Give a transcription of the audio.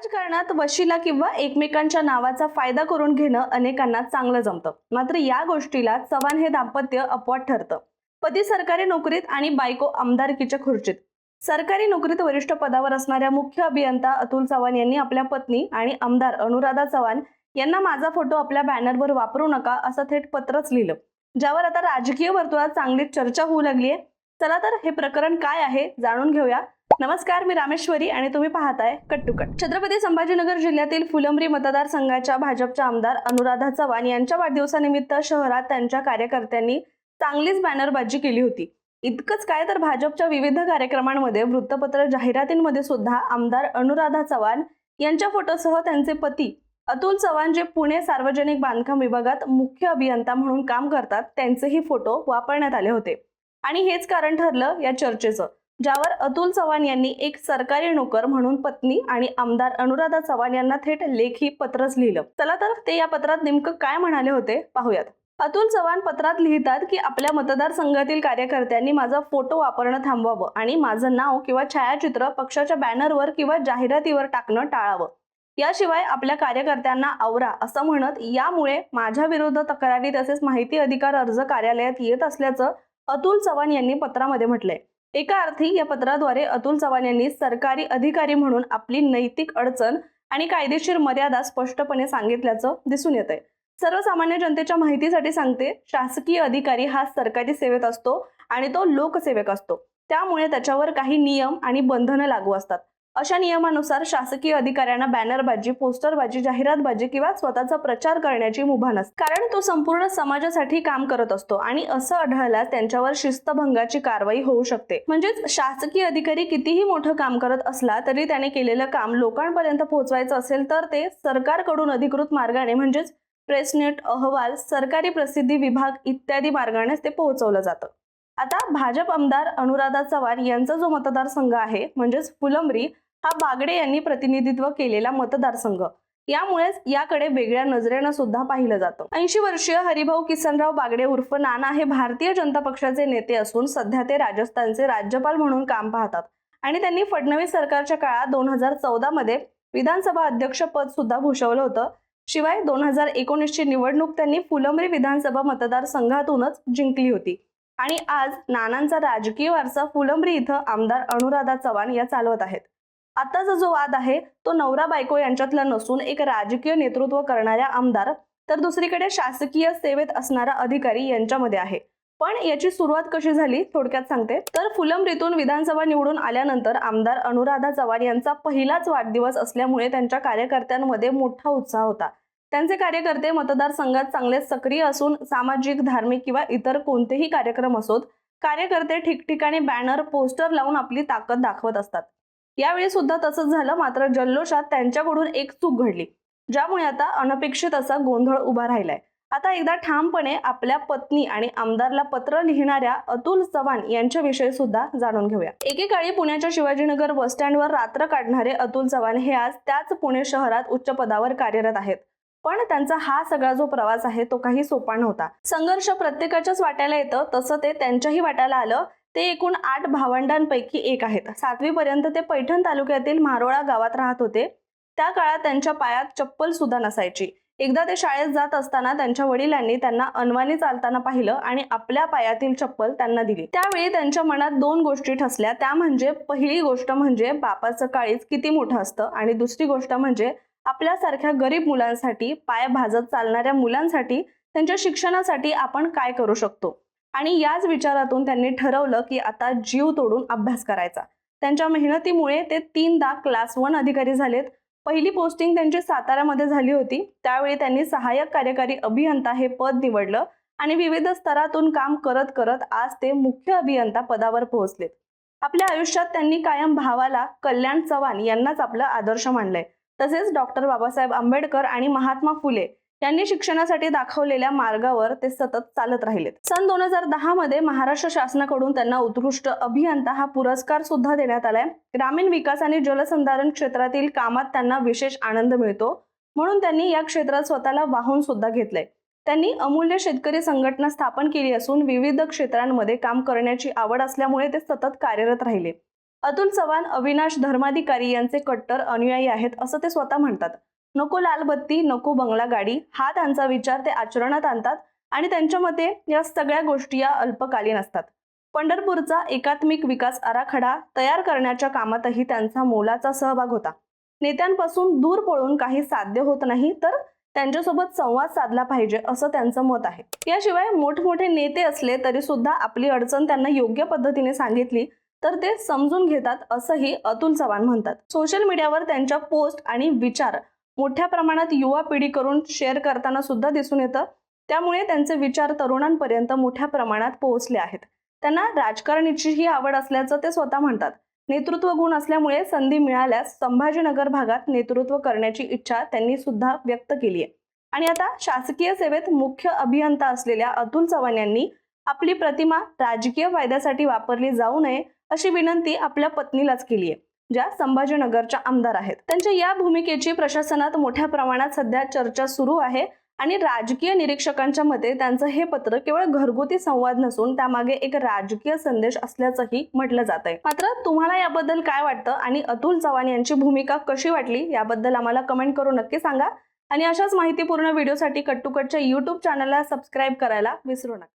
राजकारणात वशिला किंवा एकमेकांच्या नावाचा फायदा करून घेणं अनेकांना चांगलं जमतं. मात्र या गोष्टीला चव्हाण हे दाम्पत्य अपवाद ठरतं. पती सरकारी नोकरीत आणि बायको आमदारकीच्या खुर्चीत. सरकारी नोकरीत वरिष्ठ पदावर असणाऱ्या मुख्य अभियंता अतुल चव्हाण यांनी आपल्या पत्नी आणि आमदार अनुराधा चव्हाण यांना माझा फोटो आपल्या बॅनरवर वापरू नका असं थेट पत्रच लिहिलं. ज्यावर आता राजकीय वर्तुळात चांगलीच चर्चा होऊ लागली आहे चला तर हे प्रकरण काय आहे जाणून घेऊया. नमस्कार मी रामेश्वरी आणि तुम्ही पाहताय कट छत्रपती संभाजीनगर जिल्ह्यातील फुलंब्री मतदारसंघाच्या भाजपच्या आमदार अनुराधा चव्हाण यांच्या वाढदिवसानिमित्त शहरात त्यांच्या कार्यकर्त्यांनी चांगलीच बॅनरबाजी केली होती. इतकंच काय तर भाजपच्या विविध कार्यक्रमांमध्ये वृत्तपत्र जाहिरातींमध्ये सुद्धा आमदार अनुराधा चव्हाण यांच्या फोटोसह त्यांचे पती अतुल चव्हाण जे पुणे सार्वजनिक बांधकाम विभागात मुख्य अभियंता म्हणून काम करतात त्यांचेही फोटो वापरण्यात आले होते. आणि हेच कारण ठरलं या चर्चेचं ज्यावर अतुल चव्हाण यांनी एक सरकारी नोकर म्हणून पत्नी आणि आमदार अनुराधा चव्हाण यांना थेट लेखी पत्रच लिहिलं. चला तर ते या पत्रात नेमकं काय म्हणाले होते पाहूयात. अतुल चव्हाण पत्रात लिहितात की आपल्या मतदारसंघातील कार्यकर्त्यांनी माझा फोटो वापरणं थांबवावं आणि माझं नाव किंवा छायाचित्र पक्षाच्या बॅनरवर किंवा जाहिरातीवर टाकणं टाळावं. याशिवाय आपल्या कार्यकर्त्यांना आवरा असं म्हणत यामुळे माझ्या विरुद्ध तक्रारी तसेच माहिती अधिकार अर्ज कार्यालयात येत असल्याचं अतुल चव्हाण यांनी पत्रामध्ये म्हटलंय एका अर्थी या पत्राद्वारे अतुल चव्हाण यांनी सरकारी अधिकारी म्हणून आपली नैतिक अडचण आणि कायदेशीर मर्यादा स्पष्टपणे सांगितल्याचं दिसून येत आहे सर्वसामान्य जनतेच्या माहितीसाठी सांगते शासकीय अधिकारी हा सरकारी सेवेत असतो आणि तो लोकसेवक असतो. त्यामुळे त्याच्यावर काही नियम आणि बंधनं लागू असतात. अशा नियमानुसार शासकीय अधिकाऱ्यांना बॅनरबाजी पोस्टरबाजी जाहिरातबाजी किंवा स्वतःचा प्रचार करण्याची मुभा नसते. कारण तो संपूर्ण समाजासाठी काम करत असतो आणि असं आढळल्यास त्यांच्यावर शिस्तभंगाची कारवाई होऊ शकते. म्हणजेच शासकीय अधिकारी कितीही मोठं काम करत असला तरी त्याने केलेलं काम लोकांपर्यंत पोहोचवायचं असेल तर ते सरकारकडून अधिकृत मार्गाने म्हणजेच प्रेसनेट अहवाल सरकारी प्रसिद्धी विभाग इत्यादी मार्गानेच ते पोहोचवलं जातं. आता भाजप आमदार अनुराधा चव्हाण यांचा जो मतदारसंघ आहे म्हणजेच फुलंब्री हा बागडे यांनी प्रतिनिधित्व केलेला मतदारसंघ. यामुळेच याकडे वेगळ्या नजरेनं सुद्धा पाहिलं जातं. ऐंशी वर्षीय हरिभाऊ किसनराव बागडे उर्फ नाना हे भारतीय जनता पक्षाचे नेते असून सध्या ते राजस्थानचे राज्यपाल म्हणून काम पाहतात. आणि त्यांनी फडणवीस सरकारच्या काळात दोन हजार चौदा मध्ये विधानसभा अध्यक्ष पद सुद्धा भूषवलं होतं. शिवाय दोन हजार एकोणीसची निवडणूक त्यांनी फुलंब्री विधानसभा मतदारसंघातूनच जिंकली होती. आणि आज नानांचा राजकीय वारसा फुलंब्री इथं आमदार अनुराधा चव्हाण या चालवत आहेत. आताचा जो वाद आहे तो नवरा बायको यांच्यातला नसून एक राजकीय नेतृत्व करणाऱ्या आमदार तर दुसरीकडे शासकीय सेवेत असणारा अधिकारी यांच्यामध्ये आहे. पण याची सुरुवात कशी झाली थोडक्यात सांगते. तर फुलंब्रीतून विधानसभा निवडून आल्यानंतर आमदार अनुराधा चव्हाण यांचा पहिलाच वाढदिवस असल्यामुळे त्यांच्या कार्यकर्त्यांमध्ये मोठा उत्साह होता. त्यांचे कार्यकर्ते मतदारसंघात चांगले सक्रिय असून सामाजिक धार्मिक किंवा इतर कोणतेही कार्यक्रम असोत कार्यकर्ते ठिकठिकाणी बॅनर पोस्टर लावून आपली ताकद दाखवत असतात. यावेळी सुद्धा तसंच झालं मात्र जल्लोषात त्यांच्याकडून एक चूक घडली ज्यामुळे आता अनपेक्षित असा गोंधळ उभा राहिलाय. आता एकदा ठामपणे आपल्या पत्नी आणि आमदारला पत्र लिहिणाऱ्या अतुल चव्हाण यांच्याविषयी सुद्धा जाणून घेऊया. एकेकाळी पुण्याच्या शिवाजीनगर बस स्टँडवर रात्र काढणारे अतुल चव्हाण हे आज त्याच पुणे शहरात उच्च पदावर कार्यरत आहेत. पण त्यांचा हा सगळा जो प्रवास आहे तो काही सोपा नव्हता. संघर्ष प्रत्येकाच्याच वाट्याला येतं तसं ते त्यांच्याही वाट्याला आलं. ते एकूण आठ भावंडांपैकी एक आहेत. सातवी पर्यंत ते पैठण तालुक्यातील मारोळा गावात राहत होते. त्या काळात त्यांच्या पायात चप्पल सुद्धा नसायची. एकदा ते शाळेत जात असताना त्यांच्या वडिलांनी त्यांना अनवाणी चालताना पाहिलं आणि आपल्या पायातील चप्पल त्यांना दिली. त्यावेळी त्यांच्या मनात दोन गोष्टी ठसल्या. त्या म्हणजे पहिली गोष्ट म्हणजे बापाचं काळीज किती मोठं असतं आणि दुसरी गोष्ट म्हणजे आपल्यासारख्या गरीब मुलांसाठी पाय भाजत चालणाऱ्या मुलांसाठी त्यांच्या शिक्षणासाठी आपण काय करू शकतो? आणि याच विचारातून त्यांनी ठरवलं की आता जीव तोडून अभ्यास करायचा. त्यांच्या मेहनतीमुळे ते तीनदा क्लास वन अधिकारी झालेत. पहिली पोस्टिंग त्यांची साताऱ्यामध्ये झाली होती. त्यावेळी त्यांनी सहाय्यक कार्यकारी अभियंता हे पद निवडलं आणि विविध स्तरातून काम करत करत आज ते मुख्य अभियंता पदावर पोहोचलेत. आपल्या आयुष्यात त्यांनी कायम भावाला कल्याण चव्हाण यांनाच आपलं आदर्श मानलंय. तसेच डॉक्टर बाबासाहेब आंबेडकर आणि महात्मा फुले यांनी शिक्षणासाठी दाखवलेल्या मार्गावर ते सतत चालत राहिलेत. सन दोन हजार दहा मध्ये महाराष्ट्र शासनाकडून त्यांना उत्कृष्ट अभियंता हा पुरस्कार सुद्धा देण्यात आलाय. ग्रामीण विकास आणि जलसंधारण क्षेत्रातील कामात त्यांना विशेष आनंद मिळतो. म्हणून त्यांनी या क्षेत्रात स्वतःला वाहून सुद्धा घेतलंय. त्यांनी अमूल्य शेतकरी संघटना स्थापन केली असून विविध क्षेत्रांमध्ये काम करण्याची आवड असल्यामुळे ते सतत कार्यरत राहिले. अतुल चव्हाण अविनाश धर्माधिकारी यांचे कट्टर अनुयायी आहेत असं ते स्वतः म्हणतात. नको लालबत्ती नको बंगला गाडी हा त्यांचा विचार ते आचरणात आणतात आणि त्यांच्या मते या सगळ्या गोष्टी या अल्पकालीन असतात. पंढरपूरचा एकात्मिक विकास आराखडा तयार करण्याच्या कामातही त्यांचा मोलाचा सहभाग होता. नेत्यांपासून दूर पळून काही साध्य होत नाही तर त्यांच्यासोबत संवाद साधला पाहिजे असं त्यांचं मत आहे. याशिवाय मोठमोठे नेते असले तरी सुद्धा आपली अडचण त्यांना योग्य पद्धतीने सांगितली तर ते समजून घेतात असंही अतुल चव्हाण म्हणतात. सोशल मीडियावर त्यांच्या पोस्ट आणि विचार मोठ्या प्रमाणात युवा पिढी करून शेअर करताना सुद्धा दिसून येतं. त्यामुळे त्यांचे विचार तरुणांपर्यंत मोठ्या प्रमाणात पोहोचले आहेत. त्यांना राजकारणीचीही आवड असल्याचं ते स्वतः म्हणतात. नेतृत्व गुण असल्यामुळे संधी मिळाल्यास संभाजीनगर भागात नेतृत्व करण्याची इच्छा त्यांनी सुद्धा व्यक्त केली आहे आणि आता शासकीय सेवेत मुख्य अभियंता असलेल्या अतुल चव्हाण यांनी आपली प्रतिमा राजकीय फायद्यासाठी वापरली जाऊ नये अशी विनंती आपल्या पत्नीलाच केली आहे ज्या संभाजीनगरच्या आमदार आहेत. त्यांच्या या भूमिकेची प्रशासनात मोठ्या प्रमाणात सध्या चर्चा सुरू आहे आणि राजकीय निरीक्षकांच्या मते त्यांचं हे पत्र केवळ घरगुती संवाद नसून त्यामागे एक राजकीय संदेश असल्याचंही म्हटलं जात आहे. मात्र तुम्हाला याबद्दल काय वाटतं आणि अतुल चव्हाण यांची भूमिका कशी वाटली याबद्दल आम्हाला कमेंट करून नक्की सांगा. आणि अशाच माहितीपूर्ण व्हिडिओसाठी कट्टुकटच्या युट्यूब चॅनलला सबस्क्राईब करायला विसरू नका.